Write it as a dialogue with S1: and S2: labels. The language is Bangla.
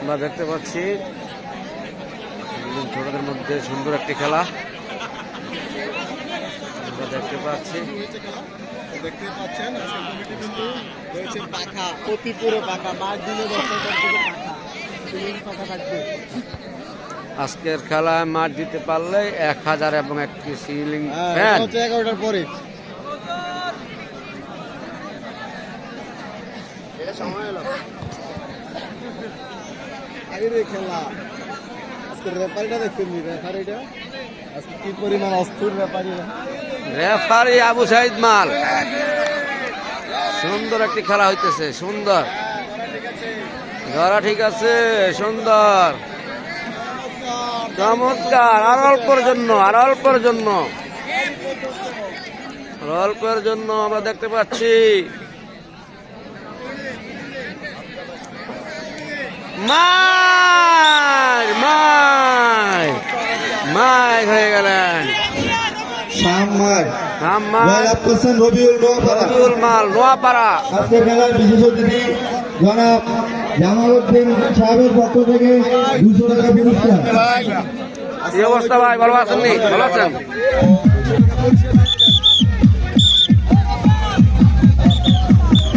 S1: আমরা দেখতে পাচ্ছি ছোটদের মধ্যে সুন্দর একটি খেলা। আমরা দেখতে পাচ্ছি।
S2: দেখতে পাচ্ছেন আজকের রয়েছে পাখা পুরো পাখা দিনে
S1: খেলায় মাঠ দিতে পারলে এক হাজার এবং একটি সিলিং
S2: হ্যাঁ,
S1: ফ্যান।
S2: এগারোটার পরে। খেলা। আজকের রেফারিটা দেখছেন রেফারিটা? আজকে কি পরিমাণ অস্থির রেফারি
S1: রেফারি আবু মাল। সুন্দর একটি খেলা হইতেছে, সুন্দর। ধরা ঠিক আছে, সুন্দর। চমৎকার, আর অল্পর জন্য, আর অল্পর জন্য। অল্পের জন্য আমরা দেখতে পাচ্ছি। মার মার হয়ে গেলেন।
S3: সাম্মার।
S1: হাম্মার
S3: জয়লাভ করছেন রবিউল নোয়াপাড়া।
S1: রবিউল মাল নোয়াপাড়া।
S3: আজকে মেলার বিশেষ অতিথি জনাব জামাল সাহেবের পক্ষ থেকে দুশো টাকা পুরস্কার
S1: কি অবস্থা ভাই ভালো আছেন ভালো আছেন?